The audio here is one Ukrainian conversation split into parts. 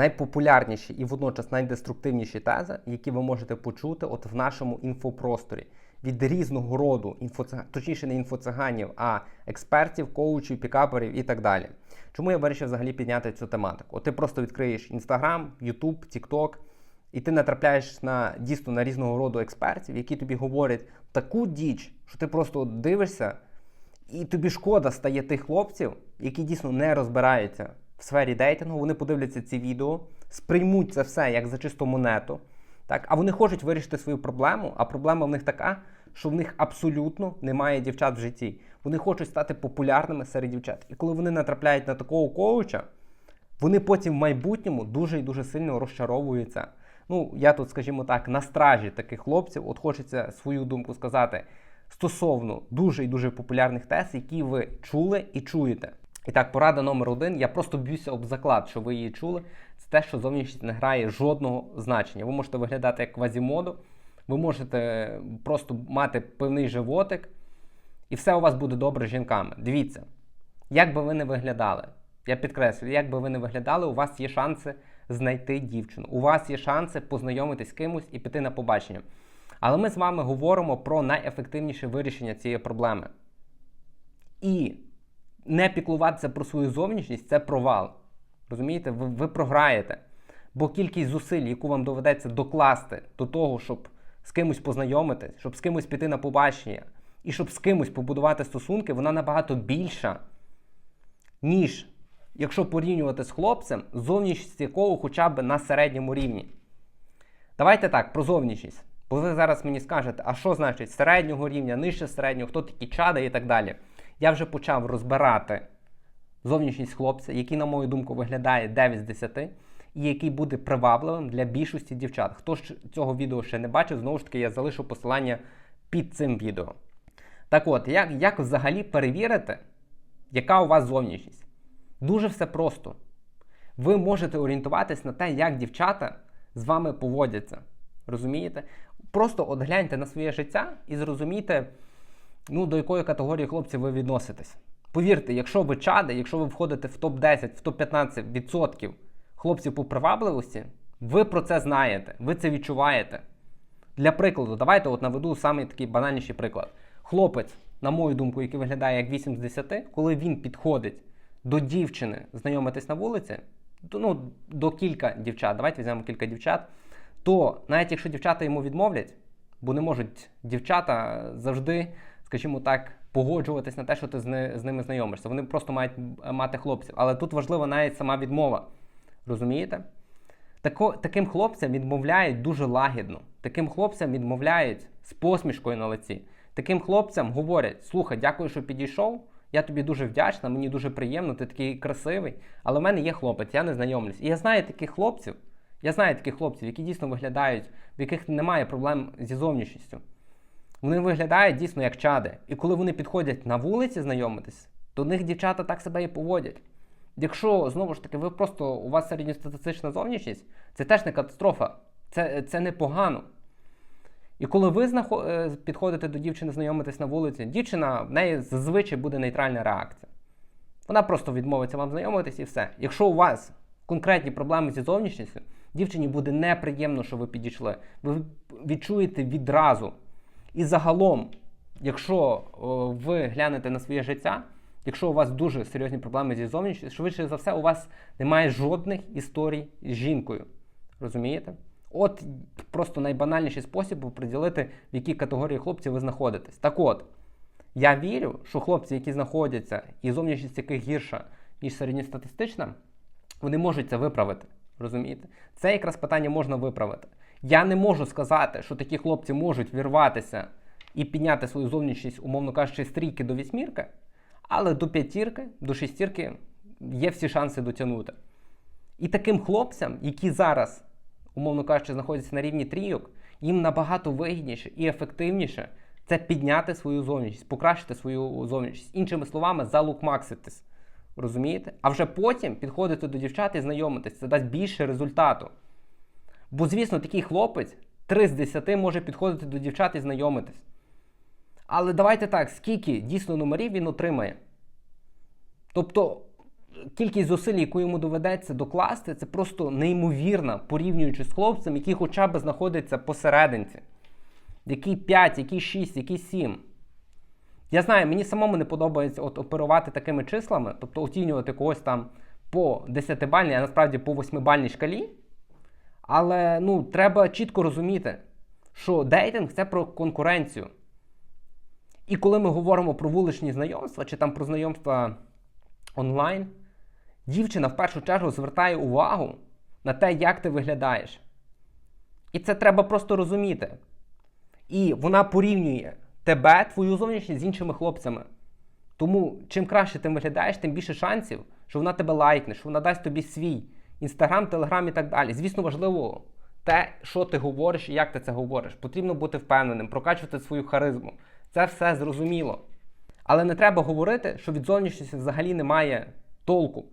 найпопулярніші і водночас найдеструктивніші тези, які ви можете почути от в нашому інфопросторі від різного роду інфоцига... точніше не інфоциганів, а експертів, коучів, пікаперів і так далі. Чому я вирішив взагалі підняти цю тематику? От ти просто відкриєш Instagram, YouTube, TikTok, і ти натрапляєш на дійсно на різного роду експертів, які тобі говорять таку діч, що ти просто дивишся, і тобі шкода стає тих хлопців, які дійсно не розбираються в сфері дейтингу. Вони подивляться ці відео, сприймуть це все як за чисту монету. Так, а вони хочуть вирішити свою проблему, а проблема в них така, що в них абсолютно немає дівчат в житті. Вони хочуть стати популярними серед дівчат. І коли вони натрапляють на такого коуча, вони потім в майбутньому дуже і дуже сильно розчаровуються. Ну, я тут, скажімо так, на стражі таких хлопців, от хочеться свою думку сказати стосовно дуже і дуже популярних тез, які ви чули і чуєте. І так, порада номер один. Я просто б'юся об заклад, що ви її чули. Це те, що зовнішність не грає жодного значення. Ви можете виглядати як квазімоду, ви можете просто мати певний животик, і все у вас буде добре з жінками. Дивіться, як би ви не виглядали, я підкреслюю, як би ви не виглядали, у вас є шанси знайти дівчину. У вас є шанси познайомитись з кимось і піти на побачення. Але ми з вами говоримо про найефективніше вирішення цієї проблеми. І не піклуватися про свою зовнішність це провал. Розумієте, ви, ви програєте. Бо кількість зусиль, яку вам доведеться докласти до того, щоб з кимось познайомитись, щоб з кимось піти на побачення, і щоб з кимось побудувати стосунки, вона набагато більша, ніж якщо порівнювати з хлопцем, зовнішність якого хоча б на середньому рівні. Давайте так, про зовнішність. Бо ви зараз мені скажете, а що значить середнього рівня, нижче середнього, хто такі чади і так далі. Я вже почав розбирати зовнішність хлопця, який, на мою думку, виглядає 9 з 10, і який буде привабливим для більшості дівчат. Хто ж цього відео ще не бачив, знову ж таки, я залишу посилання під цим відео. Так от, як, як взагалі перевірити, яка у вас зовнішність? Дуже все просто. Ви можете орієнтуватись на те, як дівчата з вами поводяться. Розумієте? Просто от гляньте на своє життя і зрозумійте, ну, до якої категорії хлопців ви відноситесь. Повірте, якщо ви чади, якщо ви входите в топ-10, в топ-15% хлопців по привабливості, ви про це знаєте, ви це відчуваєте. Для прикладу, давайте от наведу самий такий банальніший приклад. Хлопець, на мою думку, який виглядає як 8 з 10, коли він підходить до дівчини знайомитись на вулиці, то, ну, до кілька дівчат, давайте візьмемо кілька дівчат, то навіть якщо дівчата йому відмовлять, бо не можуть дівчата завжди, скажімо так, погоджуватись на те, що ти з, не, з ними знайомишся. Вони просто мають мати хлопців. Але тут важлива навіть сама відмова. Розумієте? Тако, таким хлопцям відмовляють дуже лагідно. Таким хлопцям відмовляють з посмішкою на лиці. Таким хлопцям говорять: слухай, дякую, що підійшов. Я тобі дуже вдячна, мені дуже приємно, ти такий красивий. Але в мене є хлопець, я не знайомлюсь. І я знаю таких хлопців, я знаю таких хлопців, які дійсно виглядають, в яких немає проблем зі зовнішністю. Вони виглядають дійсно як чади. І коли вони підходять на вулиці знайомитись, то них дівчата так себе і поводять. Якщо, знову ж таки, ви просто у вас середньостатистична зовнішність, це теж не катастрофа, це, це не. І коли ви знаход... е, підходите до дівчини, знайомитесь на вулиці, дівчина в неї зазвичай буде нейтральна реакція. Вона просто відмовиться вам знайомитись і все. Якщо у вас конкретні проблеми зі зовнішністю, дівчині буде неприємно, що ви підійшли. Ви відчуєте відразу. І загалом, якщо ви глянете на своє життя, якщо у вас дуже серйозні проблеми зі зовнішністю, швидше за все, у вас немає жодних історій з жінкою. Розумієте? От просто найбанальніший спосіб оприділити, в якій категорії хлопців ви знаходитесь. Так от, я вірю, що хлопці, які знаходяться, і зовнішність яких гірша, ніж середньостатистична, вони можуть це виправити. Розумієте? Це якраз питання можна виправити. Я не можу сказати, що такі хлопці можуть вірватися і підняти свою зовнішність, умовно кажучи, з трійки до вісьмірки, але до п'ятірки, до шестірки є всі шанси дотягнути. І таким хлопцям, які зараз, умовно кажучи, знаходяться на рівні трійок, їм набагато вигідніше і ефективніше це підняти свою зовнішність, покращити свою зовнішність. Іншими словами, залукмакситись. Розумієте? А вже потім підходити до дівчат і знайомитись. Це дасть більше результату. Бо, звісно, такий хлопець 3 з 10 може підходити до дівчат і знайомитись. Але давайте так, скільки дійсно номерів він отримає. Тобто, кількість зусиль, яку йому доведеться докласти, це просто неймовірна, порівнюючи з хлопцем, який хоча б знаходиться посерединці. Який 5, який 6, який 7. Я знаю, мені самому не подобається от оперувати такими числами, тобто оцінювати когось там по 10-бальній, а насправді по 8-бальній шкалі. Але ну, треба чітко розуміти, що дейтинг це про конкуренцію. І коли ми говоримо про вуличні знайомства чи там про знайомства онлайн, дівчина в першу чергу звертає увагу на те, як ти виглядаєш. І це треба просто розуміти. І вона порівнює тебе, твою зовнішність з іншими хлопцями. Тому чим краще ти виглядаєш, тим більше шансів, що вона тебе лайкне, що вона дасть тобі свій інстаграм, телеграм і так далі. Звісно, важливо те, що ти говориш і як ти це говориш. Потрібно бути впевненим, прокачувати свою харизму. Це все зрозуміло. Але не треба говорити, що від зовнішності взагалі немає толку.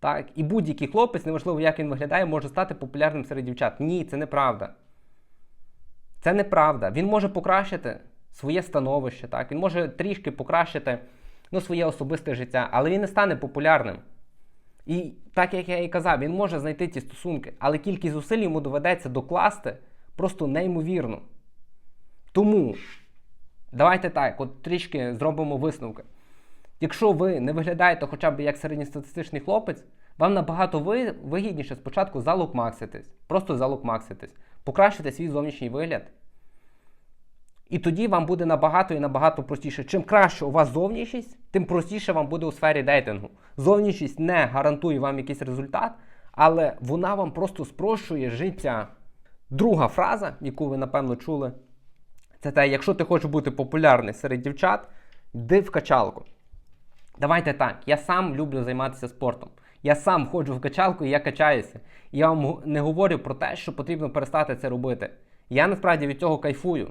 Так? І будь-який хлопець, неважливо, як він виглядає, може стати популярним серед дівчат. Ні, це неправда. Це неправда. Він може покращити своє становище, так? він може трішки покращити ну, своє особисте життя, але він не стане популярним. І так як я і казав, він може знайти ті стосунки, але кількість зусиль йому доведеться докласти просто неймовірно. Тому давайте так, от трішки зробимо висновки. Якщо ви не виглядаєте хоча б як середньостатистичний хлопець, вам набагато вигідніше спочатку залукмакситись, просто залукмакситись, покращити свій зовнішній вигляд. І тоді вам буде набагато і набагато простіше. Чим краще у вас зовнішність, тим простіше вам буде у сфері дейтингу. Зовнішність не гарантує вам якийсь результат, але вона вам просто спрощує життя. Друга фраза, яку ви напевно чули, це те, якщо ти хочеш бути популярний серед дівчат, йди в качалку. Давайте так, я сам люблю займатися спортом. Я сам ходжу в качалку і я качаюся. Я вам не говорю про те, що потрібно перестати це робити. Я насправді від цього кайфую.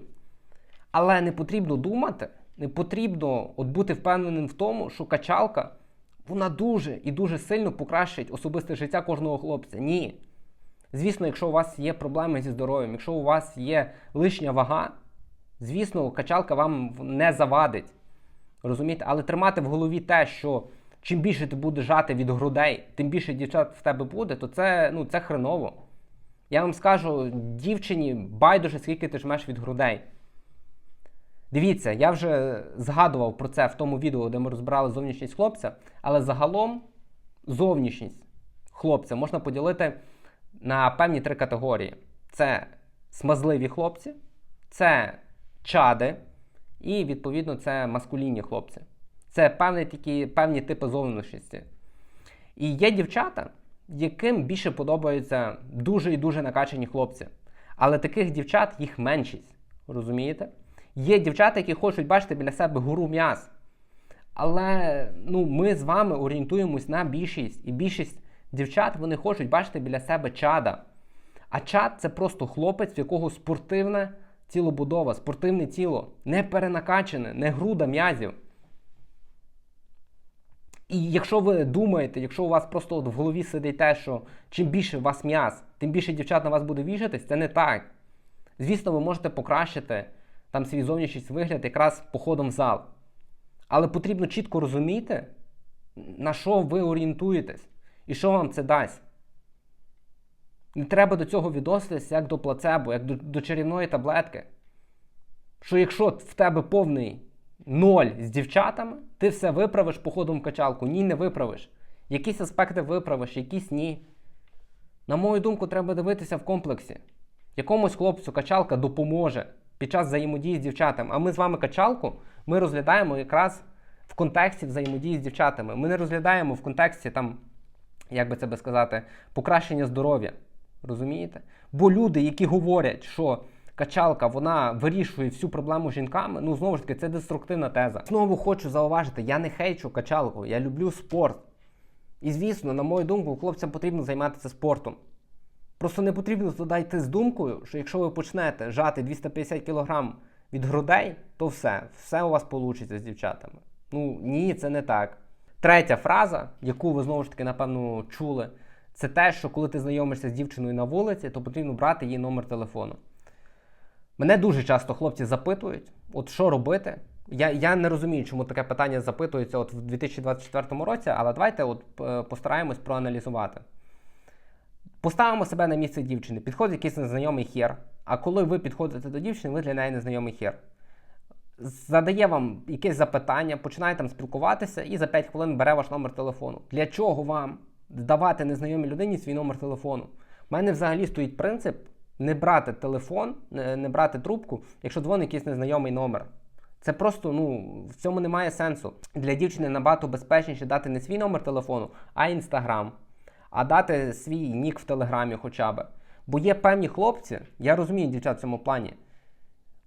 Але не потрібно думати, не потрібно от бути впевненим в тому, що качалка вона дуже і дуже сильно покращить особисте життя кожного хлопця. Ні. Звісно, якщо у вас є проблеми зі здоров'ям, якщо у вас є лишня вага, звісно, качалка вам не завадить. Розумієте? Але тримати в голові те, що чим більше ти будеш жати від грудей, тим більше дівчат в тебе буде, то це, ну, це хреново. Я вам скажу, дівчині байдуже, скільки ти жмеш від грудей. Дивіться, я вже згадував про це в тому відео, де ми розбирали зовнішність хлопця, але загалом зовнішність хлопця можна поділити на певні три категорії: це смазливі хлопці, це чади, і, відповідно, це маскулінні хлопці. Це певні, такі, певні типи зовнішності. І є дівчата, яким більше подобаються дуже і дуже накачані хлопці. Але таких дівчат їх меншість. Розумієте? Є дівчата, які хочуть бачити біля себе гуру м'яс. Але ну, ми з вами орієнтуємось на більшість. І більшість дівчат вони хочуть бачити біля себе чада. А чад це просто хлопець, в якого спортивна тілобудова, спортивне тіло, не перенакачене, не груда м'язів. І якщо ви думаєте, якщо у вас просто от в голові сидить те, що чим більше у вас м'яз, тим більше дівчат на вас буде віжитись, це не так. Звісно, ви можете покращити там свій зовнішній вигляд якраз походом в зал. Але потрібно чітко розуміти, на що ви орієнтуєтесь і що вам це дасть. Не треба до цього відноситися як до плацебо, як до, до чарівної таблетки. Що якщо в тебе повний ноль з дівчатами, ти все виправиш походом в качалку. Ні, не виправиш. Якісь аспекти виправиш, якісь ні. На мою думку, треба дивитися в комплексі. Якомусь хлопцю качалка допоможе під час взаємодії з дівчатами. А ми з вами качалку ми розглядаємо якраз в контексті взаємодії з дівчатами. Ми не розглядаємо в контексті там, як би це би сказати, покращення здоров'я. Розумієте? Бо люди, які говорять, що качалка вона вирішує всю проблему жінками, ну знову ж таки, це деструктивна теза. Знову хочу зауважити, я не хейчу качалку, я люблю спорт. І звісно, на мою думку, хлопцям потрібно займатися спортом. Просто не потрібно йти з думкою, що якщо ви почнете жати 250 кг від грудей, то все, все у вас вийде з дівчатами. Ну ні, це не так. Третя фраза, яку ви знову ж таки, напевно, чули, це те, що коли ти знайомишся з дівчиною на вулиці, то потрібно брати її номер телефону. Мене дуже часто хлопці запитують, от що робити, Я, я не розумію, чому таке питання запитується от в 2024 році, але давайте от е, постараємось проаналізувати. Поставимо себе на місце дівчини. Підходить якийсь незнайомий хер. А коли ви підходите до дівчини, ви для неї незнайомий хер. Задає вам якесь запитання, починає там спілкуватися і за 5 хвилин бере ваш номер телефону. Для чого вам давати незнайомій людині свій номер телефону? У мене взагалі стоїть принцип не брати телефон, не брати трубку, якщо дзвонить якийсь незнайомий номер. Це просто ну в цьому немає сенсу. Для дівчини набагато безпечніше дати не свій номер телефону, а інстаграм, а дати свій нік в телеграмі хоча б. Бо є певні хлопці, я розумію дівчат в цьому плані.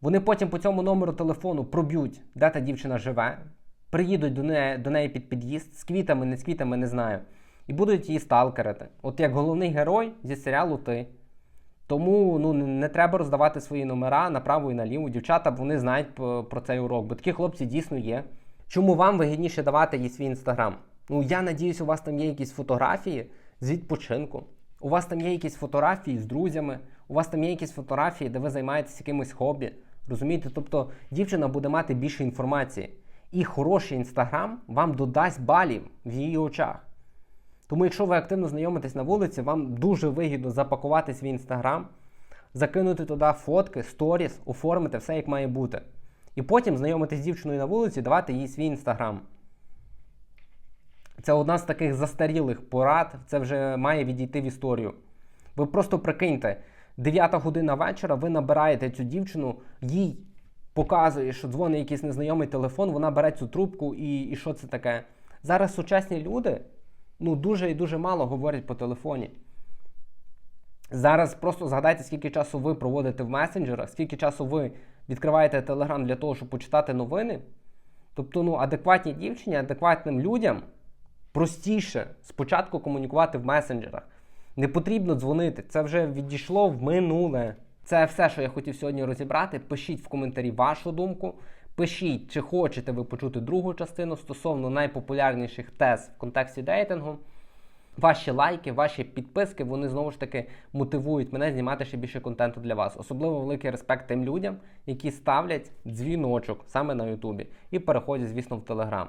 Вони потім по цьому номеру телефону проб'ють, де та дівчина живе, приїдуть до неї, до неї під під'їзд з квітами, не з квітами, не знаю. І будуть її сталкерити. От як головний герой зі серіалу ти. Тому ну, не, треба роздавати свої номера направо і наліво. Дівчата вони знають про цей урок, бо такі хлопці дійсно є. Чому вам вигідніше давати їй свій інстаграм? Ну я надіюсь, у вас там є якісь фотографії з відпочинку. У вас там є якісь фотографії з друзями, у вас там є якісь фотографії, де ви займаєтесь якимось хобі. Розумієте? Тобто дівчина буде мати більше інформації. І хороший інстаграм вам додасть балів в її очах. Тому, якщо ви активно знайомитесь на вулиці, вам дуже вигідно запакувати свій інстаграм, закинути туди фотки, сторіс, оформити все як має бути. І потім знайомитись з дівчиною на вулиці, давати їй свій інстаграм. Це одна з таких застарілих порад, це вже має відійти в історію. Ви просто прикиньте, 9 година вечора ви набираєте цю дівчину, їй показує, що дзвонить якийсь незнайомий телефон, вона бере цю трубку і, і що це таке? Зараз сучасні люди ну, дуже і дуже мало говорять по телефоні. Зараз просто згадайте, скільки часу ви проводите в месенджерах, скільки часу ви відкриваєте Телеграм для того, щоб почитати новини. Тобто, ну, адекватній дівчині, адекватним людям простіше спочатку комунікувати в месенджерах. Не потрібно дзвонити, це вже відійшло в минуле. Це все, що я хотів сьогодні розібрати. Пишіть в коментарі вашу думку. Пишіть, чи хочете ви почути другу частину стосовно найпопулярніших тез в контексті дейтингу. Ваші лайки, ваші підписки, вони знову ж таки мотивують мене знімати ще більше контенту для вас. Особливо великий респект тим людям, які ставлять дзвіночок саме на Ютубі і переходять, звісно, в Телеграм.